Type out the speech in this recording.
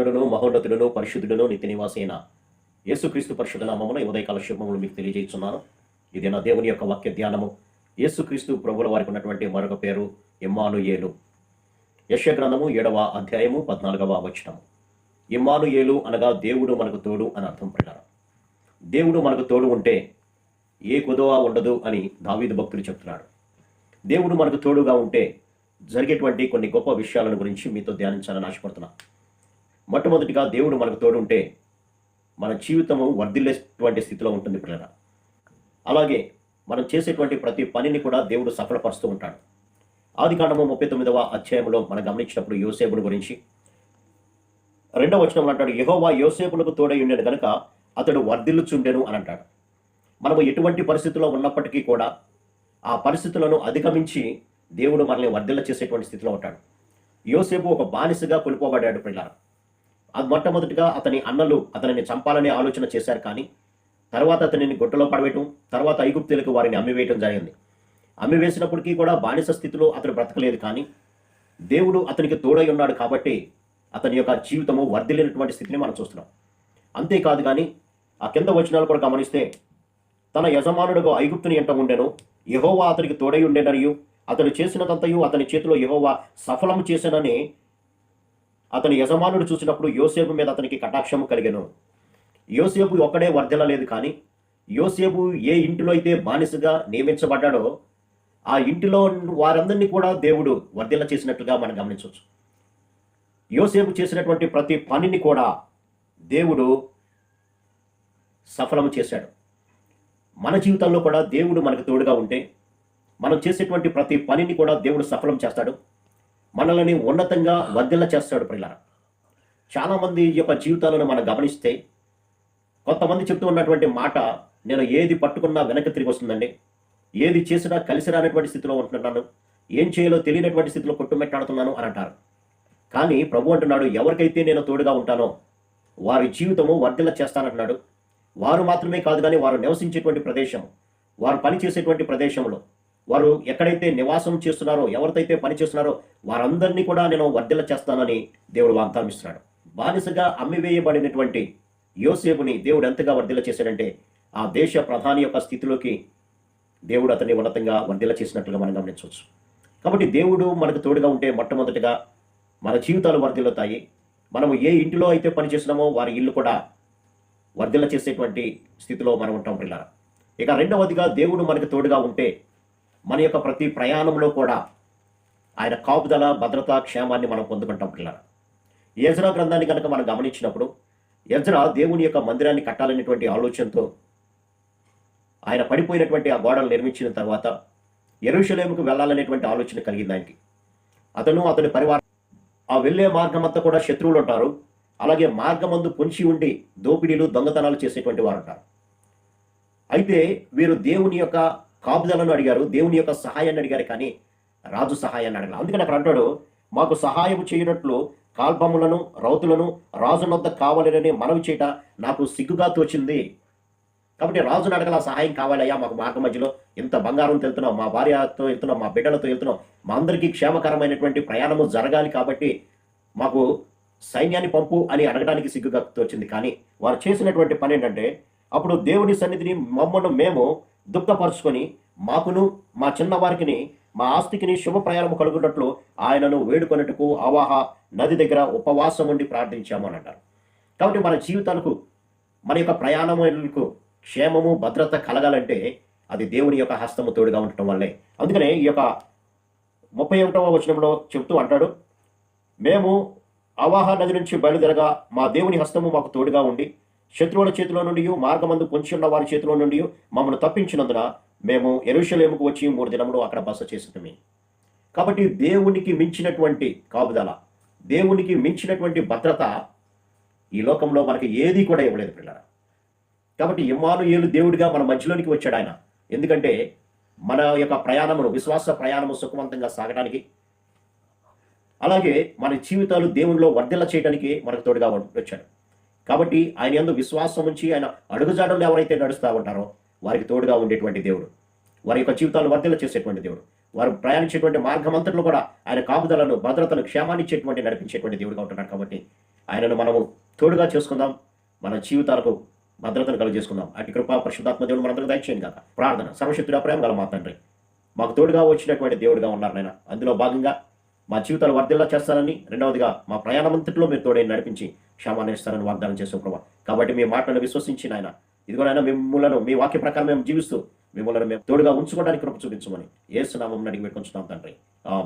మహాగణుడును మహోన్నతుడును పరిశుద్ధుడును నిత్య నివాసైన యేసుక్రీస్తు పరిశుద్ధ నామమున ఉదయకాల శుభములు మీకు తెలియజేస్తున్నాను. ఇది నా దేవుని యొక్క వాక్య ధ్యానము. యేసుక్రీస్తు ప్రభుల వారికి ఉన్నటువంటి మరొక పేరు ఇమ్మానుయేలు. యశ గ్రంథము ఏడవ అధ్యాయము పద్నాలుగవ వచనము. ఇమ్మానుయేలు అనగా దేవుడు మనకు తోడు అని అర్థం ప్రకారం. దేవుడు మనకు తోడు ఉంటే ఏ కుదవ ఉండదు అని దావీదు భక్తులు చెప్తున్నాడు దేవుడు మనకు తోడుగా ఉంటే జరిగేటువంటి కొన్ని గొప్ప విషయాలను గురించి మీతో ధ్యానించాలని ఆశపడుతున్నాను మొట్టమొదటిగా దేవుడు మనకు తోడు ఉంటే మన జీవితము వర్ధిల్లేటువంటి స్థితిలో ఉంటుంది పిల్లల అలాగే మనం చేసేటువంటి ప్రతి పనిని కూడా దేవుడు సఫలపరుస్తూ ఉంటాడు. ఆది కాండము ముప్పై తొమ్మిదవ అధ్యాయంలో మనం గమనించినప్పుడు యోసేపుడు గురించి. రెండవ వచనంలో అంటాడు యహోవా యోసేపులకు తోడై ఉండేది కనుక అతడు వర్ధిల్లుచుండెను అని అంటాడు. మనము ఎటువంటి పరిస్థితుల్లో ఉన్నప్పటికీ కూడా ఆ పరిస్థితులను అధిగమించి దేవుడు మనల్ని వర్ధిల్ల చేసేటువంటి స్థితిలో ఉంటాడు. యోసేపు ఒక బానిసగా కొనుకోబడ్డాడు పిల్లలు మొట్టమొదటిగా అతని అన్నలు అతనిని చంపాలనే ఆలోచన చేశారు కానీ తర్వాత అతనిని గొట్టలో పడవేయటం తర్వాత ఐగుప్తులకు వారిని అమ్మివేయటం జరిగింది. అమ్మివేసినప్పటికీ కూడా బానిస స్థితిలో అతను బ్రతకలేదు కానీ దేవుడు అతనికి తోడై ఉన్నాడు కాబట్టి అతని యొక్క జీవితము వర్ధిలేనటువంటి స్థితిని మనం చూస్తున్నాం. అంతేకాదు కానీ ఆ కింద వచనాలు కూడా గమనిస్తే తన యజమానుడుగా ఐగుప్తుని ఎంట ఉండెను యహోవా అతనికి తోడై ఉండేననియు అతడు చేసినదంతయు అతని చేతిలో యహోవా సఫలం చేశానని అతని యజమానుడు చూసినప్పుడు యోసేపు మీద అతనికి కటాక్షము కలిగను. యోసేపు ఒక్కడే వర్ధిల్లలేదు కానీ యోసేపు ఏ ఇంటిలో అయితే బానిసగా నియమించబడ్డాడో ఆ ఇంటిలో వారందరినీ కూడా దేవుడు వర్ధిల్ల చేసినట్లుగా మనం గమనించవచ్చు. యోసేపు చేసినటువంటి ప్రతి పనిని కూడా దేవుడు సఫలము చేశాడు. మన జీవితంలో కూడా దేవుడు మనకు తోడుగా ఉంటే మనం చేసేటువంటి ప్రతి పనిని కూడా దేవుడు సఫలం చేస్తాడు. మనల్ని ఉన్నతంగా వర్ధిల్ల చేస్తాడు ప్రియులారా. చాలామంది యొక్క జీవితాలను మనం గమనిస్తే కొంతమంది చెప్తూ ఉన్నటువంటి మాట నేను ఏది పట్టుకున్నా వెనక్కి తిరిగి వస్తుందండి. ఏది చేసినా కలిసి రానటువంటి స్థితిలో ఉంటున్నాను. ఏం చేయాలో తెలియనటువంటి స్థితిలో కొట్టుమెట్టాడుతున్నాను అని అంటారు. కానీ ప్రభు అంటున్నాడు ఎవరికైతే నేను తోడుగా ఉంటానో వారి జీవితము వర్ధిల్ల చేస్తానంటున్నాడు. వారు మాత్రమే కాదు కానీ వారు నివసించేటువంటి ప్రదేశం వారు పనిచేసేటువంటి ప్రదేశంలో వారు ఎక్కడైతే నివాసం చేస్తున్నారో ఎవరితైతే పని చేస్తున్నారో వారందరినీ కూడా నేను వర్ధిల్ల చేస్తానని దేవుడు వాగ్దానం ఇస్తున్నాడు బానిసగా అమ్మివేయబడినటువంటి యోసేపుని దేవుడు ఎంతగా వర్ధిల్ల చేశాడంటే ఆ దేశ ప్రధాని యొక్క స్థితిలోకి దేవుడు అతన్ని ఉన్నతంగా వర్ధిల్ల చేసినట్లుగా మనం గమనించవచ్చు. కాబట్టి దేవుడు మనకు తోడుగా ఉంటే మొట్టమొదటిగా మన జీవితాలు వర్ధిల్లుతాయి. మనము ఏ ఇంటిలో అయితే పని చేస్తున్నామో వారి ఇల్లు కూడా వర్ధిల్ల చేసేటువంటి స్థితిలో మనం ఉంటాం పిల్లల ఇక రెండవదిగా దేవుడు మనకు తోడుగా ఉంటే మన యొక్క ప్రతి ప్రయాణంలో కూడా ఆయన కాపుదల భద్రత క్షేమాన్ని మనం పొందుకుంటాం పిల్లల. యజ్రా గ్రంథాన్ని కనుక మనం గమనించినప్పుడు యజ్రా దేవుని యొక్క మందిరాన్ని కట్టాలనేటువంటి ఆలోచనతో ఆయన పడిపోయినటువంటి ఆ గోడలు నిర్మించిన తర్వాత ఎరుషలేముకు వెళ్ళాలనేటువంటి ఆలోచన కలిగింది ఆయనకి. అతను అతని పరివారం ఆ వెళ్ళే మార్గం అంతా కూడా శత్రువులు ఉంటారు. అలాగే మార్గమందు పొంచి ఉండి దోపిడీలు దొంగతనాలు చేసేటువంటి వారు ఉంటారు. అయితే వీరు దేవుని యొక్క కాపుదలను అడిగారు దేవుని యొక్క సహాయాన్ని అడిగారు కానీ రాజు సహాయాన్ని అడగలేదు అందుకని అక్కడ అంటాడు మాకు సహాయం చేయనట్లు కాల్బములను రౌతులను రాజునొద్ద కావాలని మనవి చేయట నాకు సిగ్గుగా తోచింది. కాబట్టి రాజుని అడగల సహాయం కావాలయ్యా మాకు మార్గ మధ్యలో ఇంత బంగారం వెళ్తున్నాం మా భార్యతో వెళ్తున్నాం మా బిడ్డలతో వెళ్తున్నాం మా అందరికీ క్షేమకరమైనటువంటి ప్రయాణము జరగాలి కాబట్టి మాకు సైన్యాన్ని పంపు అని అడగడానికి సిగ్గుగా తోచింది. కానీ వారు చేసినటువంటి పని ఏంటంటే అప్పుడు దేవుని సన్నిధిని మమ్మను మేము దుఃఖపరుచుకొని మాకును మా చిన్నవారికిని మా ఆస్తికిని శుభ ప్రయాణము కలుగునట్లు ఆయనను వేడుకొనుటకు అవాహ నది దగ్గర ఉపవాసం ఉండి ప్రార్థించాము అని అంటారు కాబట్టి మన జీవితాలకు మన యొక్క ప్రయాణములకు క్షేమము భద్రత కలగాలంటే అది దేవుని యొక్క హస్తము తోడుగా ఉండటం వల్లే. అందుకనే ఈ యొక్క ముప్పై ఒకటవ వచనంలో చెప్తూ అంటాడు మేము అవాహ నది నుంచి బయలుదేరగా మా దేవుని హస్తము మాకు తోడుగా ఉండి శత్రువుల చేతిలో నుండి మార్గమందు పొంచి ఉన్న వారి చేతిలో నుండి మమ్మల్ని తప్పించినందున మేము ఎరుషలేముకు వచ్చి మూడు దినములు అక్కడ బస చేసినమే కాబట్టి దేవునికి మించినటువంటి కాపుదల దేవునికి మించినటువంటి భద్రత ఈ లోకంలో మనకి ఏది కూడా ఇవ్వలేదు పిల్లల కాబట్టి ఇమ్మానుయేలు దేవుడిగా మన మధ్యలోనికి వచ్చాడు ఆయన. ఎందుకంటే మన యొక్క ప్రయాణమును విశ్వాస ప్రయాణము సుఖవంతంగా సాగడానికి అలాగే మన జీవితాలు దేవునిలో వర్ధిల్ల చేయడానికి మనకు తోడుగా వచ్చాడు. కాబట్టి ఆయన ఎందు విశ్వాసం ఉంచి ఆయన అడుగుజాడలు ఎవరైతే నడుస్తూ ఉంటారో వారికి తోడుగా ఉండేటువంటి దేవుడు. వారి యొక్క జీవితాలు వర్ధిల్ల చేసేటువంటి దేవుడు. వారు ప్రయాణించేటువంటి మార్గం అంతట్లో కూడా ఆయన కాపుదలను భద్రతను క్షేమాన్ని ఇచ్చేటువంటి నడిపించేటువంటి దేవుడుగా ఉంటున్నాడు కాబట్టి ఆయనను మనము తోడుగా చేసుకుందాం. మన జీవితాలకు భద్రతను కలుగజేసుకుందాం అటు కృప పరిశుద్ధాత్మ దేవుడు మనందరికీ దయచేయండి కాక ప్రార్థన సర్వశక్తుడ ప్రేమ గల మా తండ్రి. మాకు తోడుగా వచ్చినటువంటి దేవుడుగా ఉన్నారు నేను అందులో భాగంగా మా జీవితాలు వర్ధిల్లా చేస్తానని రెండవదిగా మా ప్రయాణమంతటిలో మీరు తోడే నడిపించి క్షమాన్ని ఇస్తారని వాగ్దానం చేసావు ప్రభా. కాబట్టి మీ మాటలను విశ్వసించి ఇదిగో ఇదిగోనైనా మిమ్మల్ని మీ వాక్య ప్రకారం మేము జీవిస్తూ మిమ్మల్ని మేము తోడుగా ఉంచుకోవడానికి కృప చూపించమని ఏసునామం అడిగి పెట్టుకుంటున్నాం తండ్రి. ఆమె